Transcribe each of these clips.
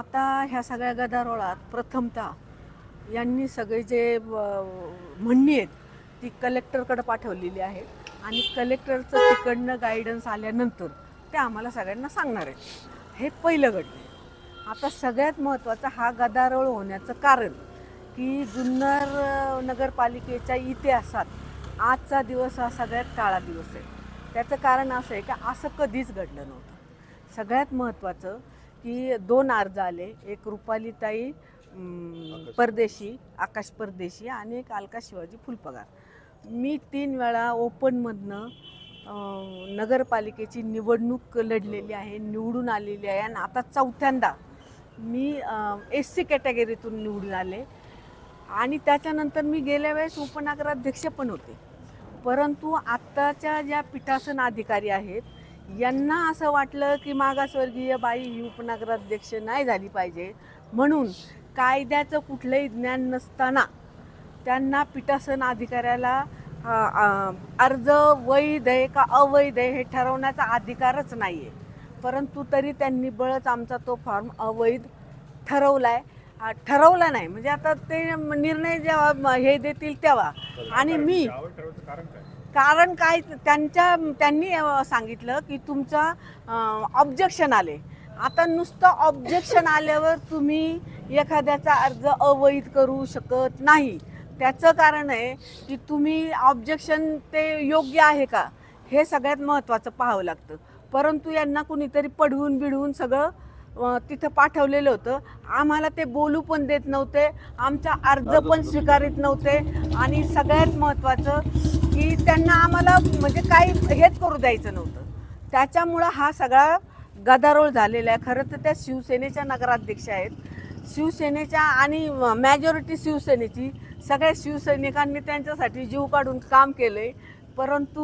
आता ह्या सगळ्या गदारोळात प्रथमतः यांनी सगळे जे म्हणणी आहेत ती कलेक्टरकडे पाठवलेली आहे. आणि कलेक्टरचं तिकडनं गायडन्स आल्यानंतर ते आम्हाला सगळ्यांना सांगणार आहेत. हे पहिलं घडलं आता सगळ्यात महत्त्वाचं हा गदारोळ होण्याचं कारण की जुन्नर नगरपालिकेच्या इतिहासात आजचा दिवस हा सगळ्यात काळा दिवस आहे. त्याचं कारण असं आहे की असं कधीच घडलं नव्हतं. सगळ्यात महत्त्वाचं की दोन अर्ज आले. एक रुपालीताई परदेशी आकाश परदेशी आणि एक अलका शिवाजी फुलपगार. मी तीन वेळा ओपनमधनं नगरपालिकेची निवडणूक लढलेली आहे निवडून आलेली आहे आणि आता चौथ्यांदा मी एस सी कॅटेगरीतून निवडून आले. आणि त्याच्यानंतर मी गेल्या वेळेस उपनगराध्यक्ष पण होते. परंतु आत्ताच्या ज्या पीठासन अधिकारी आहेत यांना असं वाटलं की मागासवर्गीय बाई ही उपनगराध्यक्ष नाही झाली पाहिजे. म्हणून कायद्याचं कुठलंही ज्ञान नसताना त्यांना पीठासन अधिकाऱ्याला अर्ज वैध आहे का अवैध आहे हे ठरवण्याचा अधिकारच नाही आहे परंतु तरी त्यांनी बळच आमचा तो फॉर्म अवैध ठरवला आहे ठरवला नाही. म्हणजे आता ते निर्णय जेव्हा हे देतील तेव्हा. आणि मी कारण काय त्यांच्या त्यांनी सांगितलं की तुमचा ऑब्जेक्शन आले. आता नुसतं ऑब्जेक्शन आल्यावर तुम्ही एखाद्याचा अर्ज अवैध करू शकत नाही. त्याचं कारण आहे की तुम्ही ऑब्जेक्शन ते योग्य आहे का हे सगळ्यात महत्त्वाचं पाहावं लागतं. परंतु यांना कुणीतरी पडवून बिडवून सगळं तिथं पाठवलेलं होतं. आम्हाला ते बोलू पण देत नव्हते. आमचा अर्ज पण स्वीकारित नव्हते. आणि सगळ्यात महत्त्वाचं की त्यांना आम्हाला म्हणजे काही हेच करू द्यायचं नव्हतं. त्याच्यामुळं हा सगळा गदारोळ झालेला आहे. खरं तर त्या शिवसेनेच्या नगराध्यक्ष आहेत. शिवसेनेच्या आणि मॅजॉरिटी शिवसेनेची सगळ्या शिवसैनिकांनी त्यांच्यासाठी जीव काढून काम केलंय. परंतु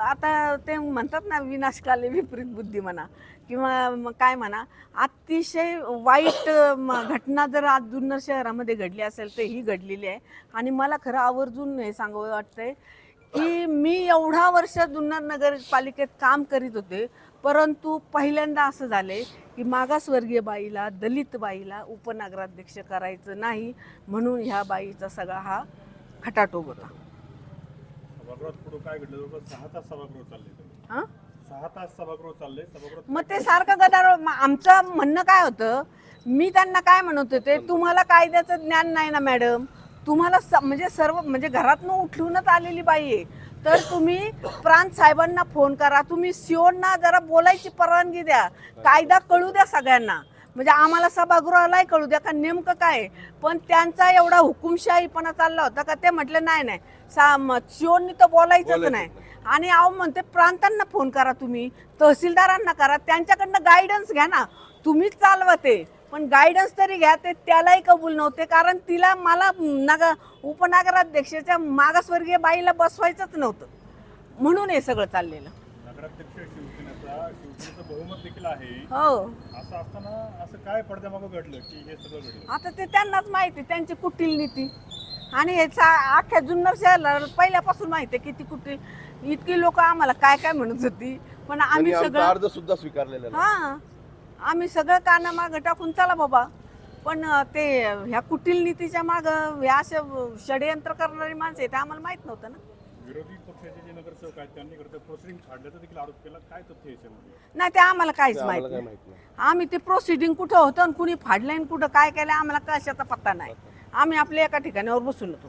आता ते म्हणतात ना विनाशकाले विपरीत बुद्धी म्हणा किंवा काय म्हणा अतिशय वाईट घटना जर आज जुन्नर शहरामध्ये घडली असेल तर ही घडलेली आहे. आणि मला खरं आवर्जून हे सांगावं वाटतंय की मी एवढा वर्ष जुन्नर नगरपालिकेत काम करीत होते परंतु पहिल्यांदा असं झाले की मागासवर्गीय बाईला दलित बाईला उपनगराध्यक्ष करायचं नाही म्हणून ह्या बाईचा सगळा हा खटाटोप होता. सभागृहात पुढे काय घडलं? जवळपास सहा तास सभागृह चालले इथं. हां? सहा तास सभागृह चालले सभागृहात मग ते सारखं गदारोळ आमचं म्हणणं काय होतं? मी त्यांना काय म्हणत होते? तुम्हाला कायद्याचं ज्ञान नाही ना मॅडम. तुम्हाला स- म्हणजे सर्व म्हणजे घरातनं उठलूनच आलेली बाई आहे. तर तुम्ही प्रांत साहेबांना फोन करा. तुम्ही सिओंना जरा बोलायची परवानगी द्या. कायदा कळू द्या सगळ्यांना. म्हणजे आम्हाला सभागृहालाही कळू द्या का नेमकं काय. पण त्यांचा एवढा हुकुमशाहीपणा चालला होता का ते म्हटलं नाही नाही सा तर बोलायचंच नाही. आणि अहो म्हणते प्रांतांना फोन करा तुम्ही तहसीलदारांना करा त्यांच्याकडनं गायडन्स घ्या ना. तुम्हीच चालवा ते पण गायडन्स तरी घ्या ते त्यालाही कबूल नव्हते. कारण तिला मला नग उपनगराध्यक्षाच्या मागासवर्गीय बाईला बसवायचंच नव्हतं. म्हणून हे सगळं चाललेलं. हो. असं असताना असं काय पडद्यामागं घडलं की हे सगळं घडलं? आता ते त्यांनाच माहिती त्यांची कुटील नीती. आणि हे सा- अख्ख्या जुन्नर शहराला पहिल्यापासून माहिती आहे किती कुटील इतकी लोक आम्हाला काय काय म्हणत होती. पण आम्ही त्यांनी आमचा सगळं अर्ज सुद्धा स्वीकारलेला नाही. हा. आम्ही सगळं काना मागं टाकून चला बाबा. पण अं, ते ह्या कुटील नीतीच्या मागं ह्या असे षडयंत्र करणारी माणसं आहेत ते आम्हाला माहीत नव्हतं ना. विरोधी पक्षाचे जे नगरसेवक आहेत त्यांनी करता प्रोसिडिंग देखील आरोप केला. काय तथ्य याच्यामध्ये? नाही ते आम्हाला काहीच माहीत आम्हाला काय नाही. माहीत नाही. आम्ही ते प्रोसिडिंग कुठं होतं आणि कुणी फाडलंय आणि कुठं काय केलं आम्हाला कशाचा पत्ता नाही. आम्ही आपल्या एका ठिकाणावर बसून होतो.